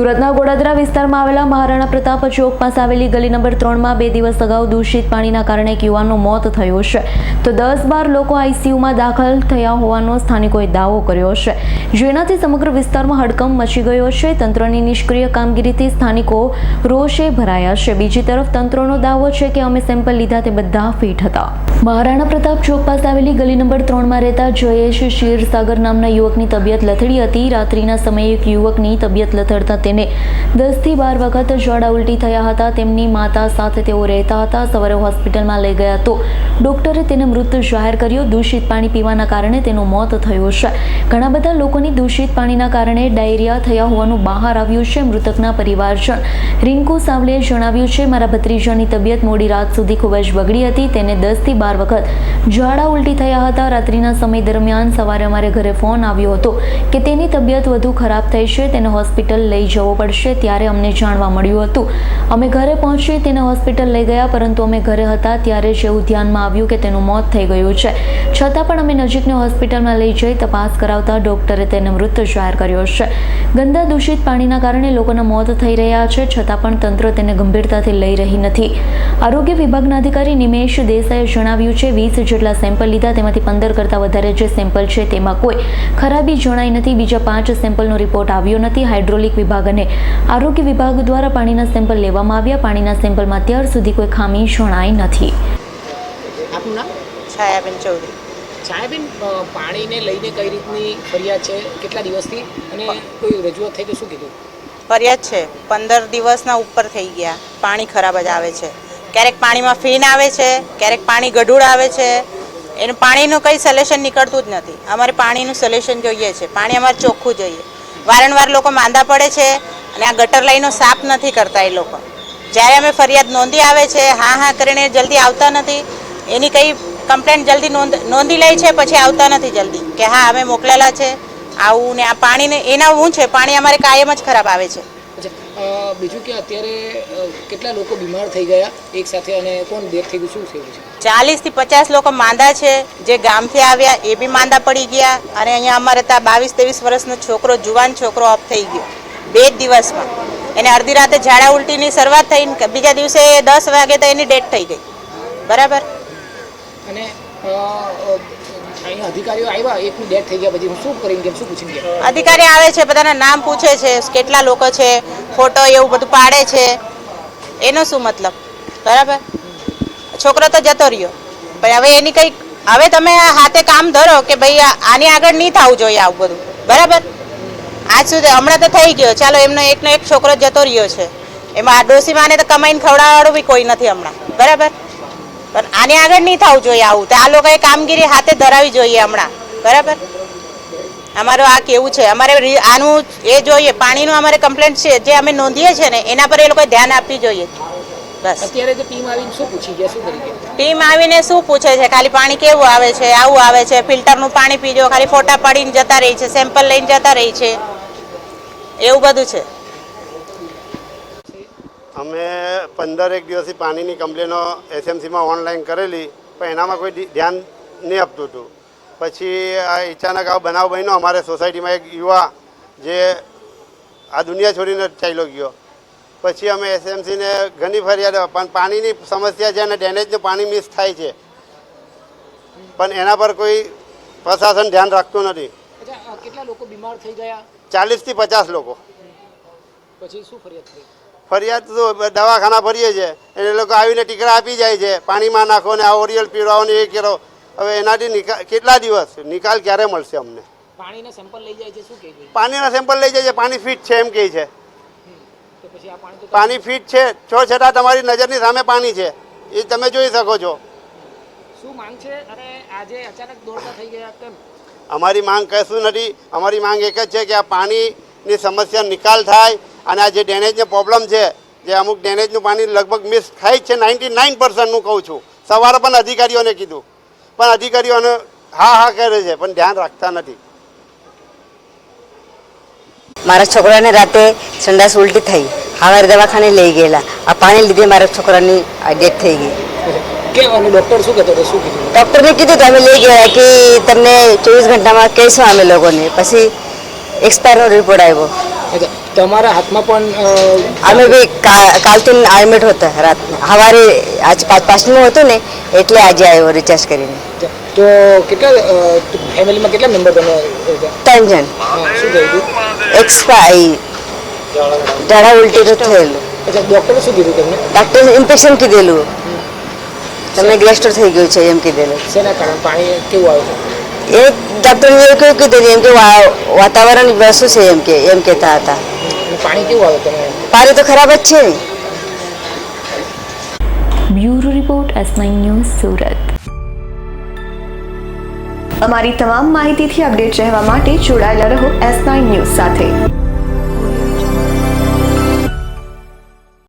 સુરતના ગોડાદરા વિસ્તારમાં આવેલા મહારાણા પ્રતાપ ચોક પાસે આવેલી ગલી નંબર ત્રણમાં બે દિવસ અગાઉ દૂષિત પાણીના કારણે એક યુવાનનું મોત થયું છે. તો દસ બાર લોકો આઈસીયુમાં દાખલ થયા હોવાનો સ્થાનિકોએ દાવો કર્યો છે. જેનાથી સમગ્ર વિસ્તારમાં હડકંપ મચી ગયો છે. તંત્રની નિષ્ક્રિય કામગીરીથી સ્થાનિકો રોષે ભરાયા છે. બીજી તરફ તંત્રનો દાવો છે કે અમે સેમ્પલ લીધા તે બધા ફિટ હતા. મહારાણા પ્રતાપ ચોક પાસે આવેલી ગલી નંબર ત્રણમાં રહેતા જયેશ ક્ષીરસાગર નામના યુવકની તબિયત લથડી હતી. રાત્રિના સમયે એક યુવકની તબિયત લથડતા તેને દસથી બાર વખત ઝાડા ઉલટી થયા હતા. તેમની માતા સાથે તેઓ રહેતા હતા. સવારે હોસ્પિટલમાં લઈ ગયા તો ડોક્ટરે તેને મૃત જાહેર કર્યો. દૂષિત પાણી પીવાના કારણે તેનું મોત થયું છે. ઘણા બધા લોકોની દૂષિત પાણીના કારણે ડાયરિયા થયા હોવાનું બહાર આવ્યું છે. મૃતકના પરિવારજન રિંકુ સાવલેએ જણાવ્યું છે, મારા ભત્રીજાની તબિયત મોડી રાત સુધી ખૂબ જ બગડી હતી. તેને દસથી બાર વખત ઝાડા ઉલટી થયા હતા. રાત્રિના સમય દરમિયાન સવારે અમારે ઘરે ફોન આવ્યો હતો કે તેની તબિયત વધુ ખરાબ થઈ છે. તેને હોસ્પિટલ લઈ જવો પડશે ત્યારે અમને જાણવા મળ્યું હતું. અમે ઘરે પહોંચી તેને હોસ્પિટલ લઈ ગયા, પરંતુ અમે ઘરે હતા ત્યારે એવું ધ્યાનમાં આવ્યું કે તેનું મોત થઈ ગયું છે. છતાં પણ અમે નજીકની હોસ્પિટલમાં લઈ જઈ તપાસ કરાવતા ડોક્ટરે તેને મૃત જાહેર કર્યો છે. ગંદા દૂષિત પાણીના કારણે લોકોના મોત થઈ રહ્યા છે, છતાં પણ તંત્ર તેને ગંભીરતાથી લઈ રહી નથી. આરોગ્ય વિભાગના અધિકારી નિમેશ દેસાઈએ જણાવ્યું છે, વીસ જેટલા સેમ્પલ લીધા, તેમાંથી પંદર કરતાં વધારે જે સેમ્પલ છે તેમાં કોઈ ખરાબી જણાઈ નથી, બીજા પાંચ સેમ્પલનો રિપોર્ટ આવ્યો નથી. હાઇડ્રોલિક વિભાગ અને આરોગ્ય વિભાગ દ્વારા પાણીના સેમ્પલ લેવામાં આવ્યા. પાણીના સેમ્પલમાં અત્યાર સુધી કોઈ ખામી જણાઈ નથી. આપનું નામ? છાયાબેન ચૌધરી. છાયાબેન પાણીને લઈને કઈ રીતની ફરિયાદ છે? કેટલા દિવસથી? અને કોઈ રજૂઆત થઈ તો શું કીધું? ફરિયાદ છે. પંદર દિવસના ઉપર થઈ ગયા. પાણી ખરાબ જ આવે છે. ક્યારેક પાણીમાં ફીન આવે છે ક્યારેક પાણી ગઢુળ આવે છે. એનું પાણીનું કંઈ સોલ્યુશન નીકળતું જ નથી. અમારે પાણીનું સોલ્યુશન જોઈએ છે. પાણી અમારે ચોખ્ખું જોઈએ. વારંવાર લોકો માંદા પડે છે અને આ ગટર લાઈનો સાફ નથી કરતા એ લોકો. જ્યારે અમે ફરિયાદ નોંધી આવે છે, હા હા કરીને જલ્દી આવતા નથી, એની કંઈ કમ્પ્લેન જલ્દી નોંધ, નોંધી લે છે, પછી આવતા નથી જલ્દી. કે હા, અમે મોકલેલા છે, આવું ને આ પાણીને, એના શું છે, પાણી અમારે કાયમ જ ખરાબ આવે છે. બીજું કે અત્યારે કેટલા લોકો બીમાર થઈ ગયા એક સાથે અને કોણ ડેથ થઈ ગયું શું થયું છે? ચાલીસથી પચાસ લોકો માંદા છે જે ગામથી આવ્યા એ બી માંદા પડી ગયા અને અહીંયા અમારે ત્યાં બાવીસ ત્રેવીસ વર્ષનો છોકરો જુવાન છોકરો ઓફ થઈ ગયો બે જ દિવસમાં. એને અડધી રાતે ઝાડા ઉલટીની શરૂઆત થઈ બીજા દિવસે દસ વાગે તો એની ડેટ થઈ ગઈ. બરાબર? અને અધિકારીઓ આવ્યા એકનું ડેથ થઈ ગયા પછી શું કરીને કેમ શું પૂછીને ગયા? અધિકારી આવે છે બધાના નામ પૂછે છે કેટલા લોકો છે ફોટો એવું બધું પાડે છે, એનો શું મતલબ? બરાબર? છોકરો તો જતો રહ્યો. પણ હવે એની કંઈક, હવે તમે હાથે કામ ધરો કે ભાઈ આની આગળ નહીં થવું જોઈએ આવું બધું. બરાબર? આજ સુધી હમણાં તો થઈ ગયો. ચાલો, એમનો એકનો એક છોકરો જતો રહ્યો છે. એમાં આ ડોસીમાને તો કમાઈને ખવડાવવાળું બી કોઈ નથી હમણાં. બરાબર? પણ આની આગળ નહીં થવું જોઈએ આવું. તો આ લોકોએ કામગીરી હાથે ધરાવી જોઈએ હમણાં. બરાબર? અમારું આ કેવું છે? અમારે આનું એ જોઈએ પાણીનું અમારે કમ્પ્લેન્ટ છે જે અમે નોંધીએ છીએ ને એના પર એ લોકોએ ધ્યાન આપવી જોઈએ. બસ. અત્યારે જે ટીમ આવીને શું પૂછી ગયા શું કરી ટીમ આવીને શું પૂછે છે? ખાલી પાણી કેવું આવે છે? આવું આવે છે? ફિલ્ટરનું પાણી પીજો ખાલી ફોટા પાડીને જતા રહી છે સેમ્પલ લઈને જતા રહી છે. એવું બધું છે. અમે પંદર એક દિવસથી પાણીની કમ્પ્લેનો એસએમસીમાં ઓનલાઈન કરેલી પણ એનામાં કોઈ ધ્યાન નહીં આપતું હતું. પછી આ અચાનક આ બનાવ બન્યો. અમારે સોસાયટીમાં એક યુવા જે આ દુનિયા છોડીને ચાલ્યો ગયો. પછી અમે એસએમસીને ઘણી ફરિયાદ પણ પાણીની સમસ્યા છે અને ડેનેજનું પાણી મિસ થાય છે. પણ એના પર કોઈ પ્રશાસન ધ્યાન રાખતું નથી. કેટલા લોકો બીમાર થઈ ગયા? ચાલીસથી પચાસ લોકો. પછી શું ફરિયાદ થઈ? ફરિયાદ તો દવાખાના ફરીએ છે. એ લોકો આવીને ટીકરા આપી જાય છે. પાણીમાં નાખો ને આ ઓરિયલ પીવડાવો ને એ કરો. હવે એનાથી નિકાલ કેટલા દિવસ? નિકાલ ક્યારે મળશે અમને? પાણીના સેમ્પલ લઈ જાય છે શું કહે છે? પાણીના સેમ્પલ લઈ જાય છે પાણી ફિટ છે એમ કહે છે. પાણી ફીટ ફિટ છે છો છતાં તમારી નજરની સામે પાણી છે. એ તમે જોઈ શકો છો. શું માંગ છે? અને આજે અચાનક દોડતા થઈ ગયા કેમ? અમારી માંગ કશું નથી. અમારી માંગ એક જ છે કે આ પાણીની સમસ્યા નિકાલ થાય અને આ જે ડેનેજનો પ્રોબ્લેમ છે જે અમુક ડેનેજનું પાણી લગભગ મિસ થાય જ છે નાઇન્ટી નાઇન પર્સન્ટનું કહું છું. સવારે પણ અધિકારીઓને કીધું. પણ અધિકારીઓને હા હા કરે છે પણ ધ્યાન રાખતા નથી. મારા છોકરાને રાતે સંડાસ ઉલટી થઈ. હવે દવાખાને લઈ ગયેલા. આ પાણી લીધે મારા છોકરાની ડેથ થઈ ગઈ. કે ડોક્ટર શું કહેતો શું કીધું? ડૉક્ટરને કીધું તો અમે લઈ ગયા કે તમને ચોવીસ ઘંટામાં કહીશું અમે લોકોને. પછી એક્સપાયરનો રિપોર્ટ આવ્યો. તમારા હાથમાં પણ અ, અમે બી કાલથી એડમિટ હતા રાતના. સવારે આજ પાંચ પાંચનું હતું ને એટલે આજે આવ્યો રિચાર્જ કરીને. તો કેટલા ફેમિલીમાં કેટલા મેમ્બર તમે? ત્રણ જણ. શું થયું હતું? એક્સપાઈ ઝાડા ઉલટી તો થયેલું. અચ્છા ડૉક્ટરે શું કીધું તમને? ડૉક્ટર ઇન્ફેક્શન કીધેલું. તમને ગ્લેસ્ટર થઈ ગયું છે એમ કીધેલું. શેના કારણે? પાણી કેવું આવે છે? એ ડૉક્ટર એવું કહ્યું કીધું એમ કે વાતાવરણ વસ્તુ છે એમ કે એમ કહેતા હતા. પાણી કેવું આવે તમે? પાણી તો ખરાબ જ છે. Bureau report S nine news Surat. અમારી તમામ માહિતીથી અપડેટ રહેવા માટે જોડાયેલા રહો એસ નાઇન ન્યૂઝ સાથે.